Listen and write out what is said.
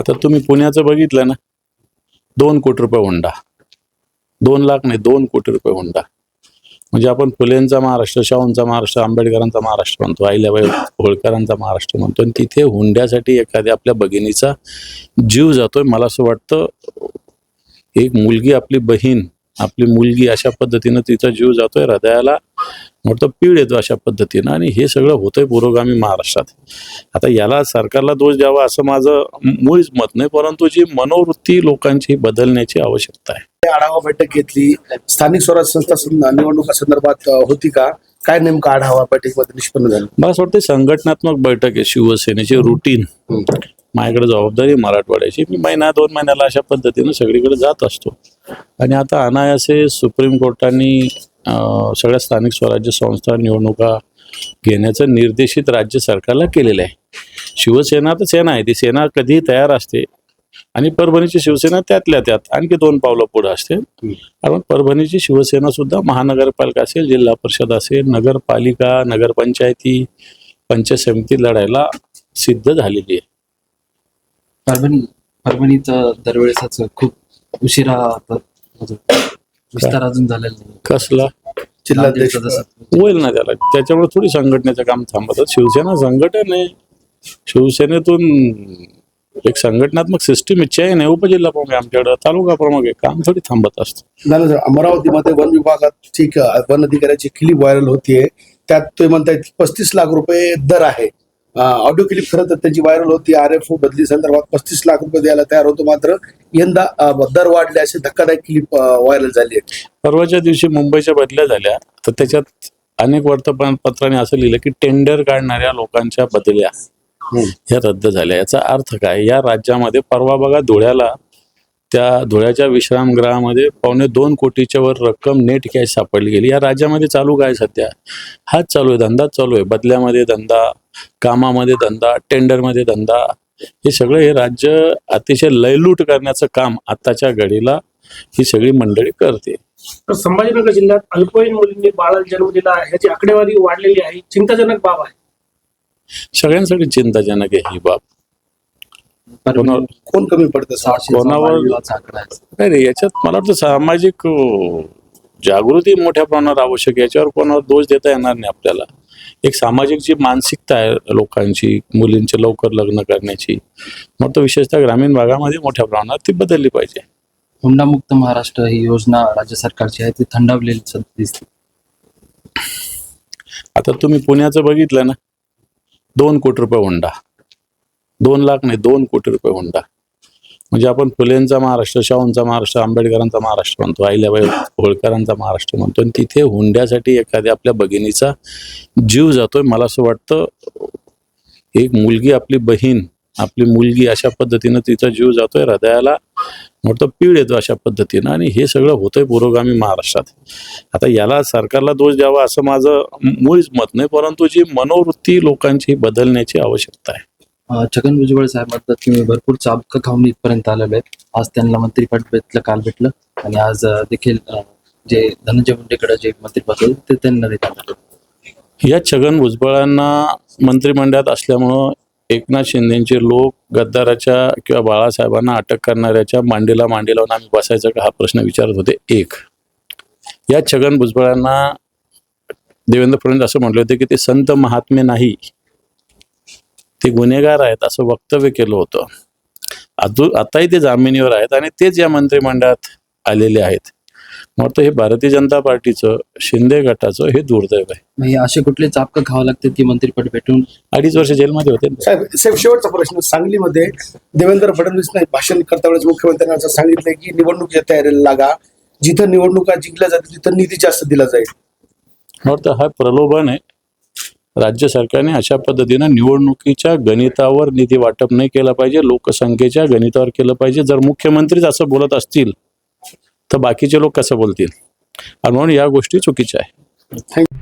आता तुम्ही पुण्याचं बघितलं ना दोन कोटी रुपये हुंडा. दोन लाख नाही दोन कोटी रुपये हुंडा. म्हणजे आपण फुलेंचा महाराष्ट्र शाहूंचा महाराष्ट्र आंबेडकरांचा महाराष्ट्र म्हणतो अहिल्याबाई होळकरांचा महाराष्ट्र म्हणतो आणि तिथे हुंड्यासाठी एखाद्या आपल्या भगिनीचा जीव जातोय. मला असं वाटतं एक मुलगी आपली बहीण आपली मुलगी अशा पद्धतीनं तिचा जीव जातोय. हृदयाला मोठं पीड येतो अशा पद्धतीनं आणि हे सगळं होतंय पुरोगामी महाराष्ट्रात. आता याला सरकारला दोष द्यावा असं माझं मुळीच मत नाही परंतु जी मनोवृत्ती लोकांची बदलण्याची आवश्यकता आहे. आढावा बैठक घेतली. स्थानिक स्वराज्य संस्था निवडणुका संदर्भात होती का? काय नेमका आढावा बैठकीमध्ये निष्पन्न झालं? मला असं वाटतं संघटनात्मक बैठक आहे शिवसेनेची रुटीन. माझ्याकडे जबाबदारी मराठवाड्याची. मी महिना दोन महिन्याला अशा पद्धतीनं सगळीकडे जात असतो. आणि आता अनायासे सुप्रीम कोर्टाने सगळ्या स्थानिक स्वराज्य संस्था निवडणुका घेण्याचं निर्देशित राज्य सरकारला केलेलं आहे. शिवसेना तर सेना आहे ती सेना कधीही तयार असते आणि परभणीची शिवसेना त्यातल्या त्यात आणखी दोन पावलं पुढे असते. कारण परभणीची शिवसेना सुद्धा महानगरपालिका असेल जिल्हा परिषद असेल नगरपालिका नगरपंचायती पंचायत समिती लढायला सिद्ध झालेली आहे. परभणी परभणीचं दरवेळेस खूप उशिरा विस्तार अजून झालेला नाही. कसला? जिल्हाध्यक्ष नांदेडचं जसं होईल ना त्याला. त्याच्यामुळे थोडी संघटनेचं काम थांबतात शिवसेना संघटन आहे. शिवसेनेतून एक संघटनात्मक सिस्टीम चैन आहे. उपजिल्हा प्रमुख आहे आमच्याकडं. तालुका प्रमुख आहे. काम थोडी थांबत असतं. नाही, नाही, अमरावतीमध्ये वन विभागात ठीक वन अधिकाऱ्याची क्लिप व्हायरल होतीये. त्यात ते म्हणतायत पस्तीस लाख रुपये दर आहे. ऑडिओ क्लिप खरं तर त्याची व्हायरल होती. आर एफ बदली संदर्भात पस्तीस लाख रुपये द्यायला तयार होतो मात्र यंदा दर वाढले असे धक्कादायक क्लिप व्हायरल झाली आहे परवाच्या दिवशी मुंबईच्या बदल्या झाल्या. तर त्याच्यात अनेक वर्तमानपत्रांनी असं लिहिलं की टेंडर काढणाऱ्या लोकांच्या बदल्या ह्या रद्द झाल्या. याचा अर्थ काय? या राज्यामध्ये परवा बघा धुळ्याला त्या धुळ्याच्या विश्रामगृहामध्ये पावणे दोन कोटीच्या वर रक्कम नेट कॅश सापडली गेली. या राज्यामध्ये चालू काय सध्या? हाच चालू आहे धंदाच चालू आहे. बदल्यामध्ये धंदा कामामध्ये धंदा टेंडरमध्ये धंदा हे सगळं हे राज्य अतिशय लयलूट करण्याचं काम आत्ताच्या घडीला ही सगळी मंडळी करते. तर संभाजीनगर जिल्ह्यात अल्पवयीन मुलींनी बाळाला जन्म दिला ह्याची आकडेवारी वाढलेली आहे. चिंताजनक बाब आहे. सगळ्यांसाठी चिंताजनक आहे ही बाब. कोण कमी पडतं सहाशे कोणावर- बालविवाहाचा आकडा? आहे नाही याच्यात मला वाटतं सामाजिक अं, जागृती मोठ्या प्रमाणावर आवश्यक आहे. याच्यावर कोणावर दोष देता येणार नाही आपल्याला. एक सामाजिक जी मानसिकता आहे लोकांची मुलींचे लवकर लग्न करण्याची मग तो विशेषतः ग्रामीण भागामध्ये मोठ्या प्रमाणात ती बदलली पाहिजे. हुंडामुक्त महाराष्ट्र ही योजना राज्य सरकारची आहे ती थंडावलेली दिसते. आता तुम्ही पुण्याचं बघितलं ना दोन कोटी रुपये हुंडा. दोन लाख नाही दोन कोटी रुपये हुंडा. म्हणजे आपण फुलेंचा महाराष्ट्र शाहूंचा महाराष्ट्र आंबेडकरांचा महाराष्ट्र म्हणतो अहिल्याबाई होळकरांचा महाराष्ट्र म्हणतो. आणि तिथे हुंड्यासाठी एखाद्या आपल्या भगिनीचा जीव जातोय. मला असं वाटतं एक मुलगी आपली बहीण आपली मुलगी अशा पद्धतीनं तिचा जीव जातोय. हृदयाला म्हणतो पीड येतो अशा पद्धतीनं. आणि हे सगळं होतंय पुरोगामी महाराष्ट्रात. आता याला सरकारला दोष द्यावा असं माझं मुळीच मत नाही परंतु जी मनोवृत्ती लोकांची बदलण्याची आवश्यकता आहे. छगन भुजबळ साहेब म्हणतात की मी भरपूर चाबकं खाऊन इथपर्यंत आलेलो आहे. आज त्यांना मंत्रीपद भेटलं काल भेटलं आणि आज देखील जे धनंजय मुंडेकडे जे मंत्रिपद होतं ते त्यांना देण्यात या छगन भुजबळांना मंत्रिमंडळात असल्यामुळं एकनाथ शिंदेचे लोक गद्दाराच्या किंवा बाळासाहेबांना अटक करणाऱ्याच्या मांडीला मांडी लावून आम्ही बसायचं का? हा प्रश्न विचारत होते. एक या छगन भुजबळांना देवेंद्र फडणवीस असं म्हटलं होतं की ते संत महात्मे नाही. ते गुन्हेगार आहेत असं वक्तव्य केलं होतं. अजून आताही ते जामिनीवर आहेत आणि तेच या मंत्रिमंडळात आलेले आहेत. मग हे भारतीय जनता पार्टीचं शिंदे गटाचं हे दुर्दैव आहे. असे कुठले चापकं खावं लागतात की मंत्रीपद भेटून? अडीच वर्ष जेलमध्ये होते. साहेब साहेब शेवटचा प्रश्न. सांगलीमध्ये देवेंद्र फडणवीसने भाषण करता वेळेस मुख्यमंत्र्यांना असं सांगितलंय की निवडणुकीच्या तयारीला लागा. जिथं निवडणुका जिंकल्या जातील तिथं निधी जास्त दिला जाईल. हा प्रलोभन आहे. राज्य सरकारने अशा पद्धतीनं निवडणुकीच्या गणितावर निधी वाटप नाही केलं पाहिजे लोकसंख्येच्या गणितावर केलं पाहिजे. जर मुख्यमंत्रीच असं बोलत असतील तर बाकीचे लोक कसं बोलतील? आणि म्हणून या गोष्टी चुकीच्या आहे थँक्यू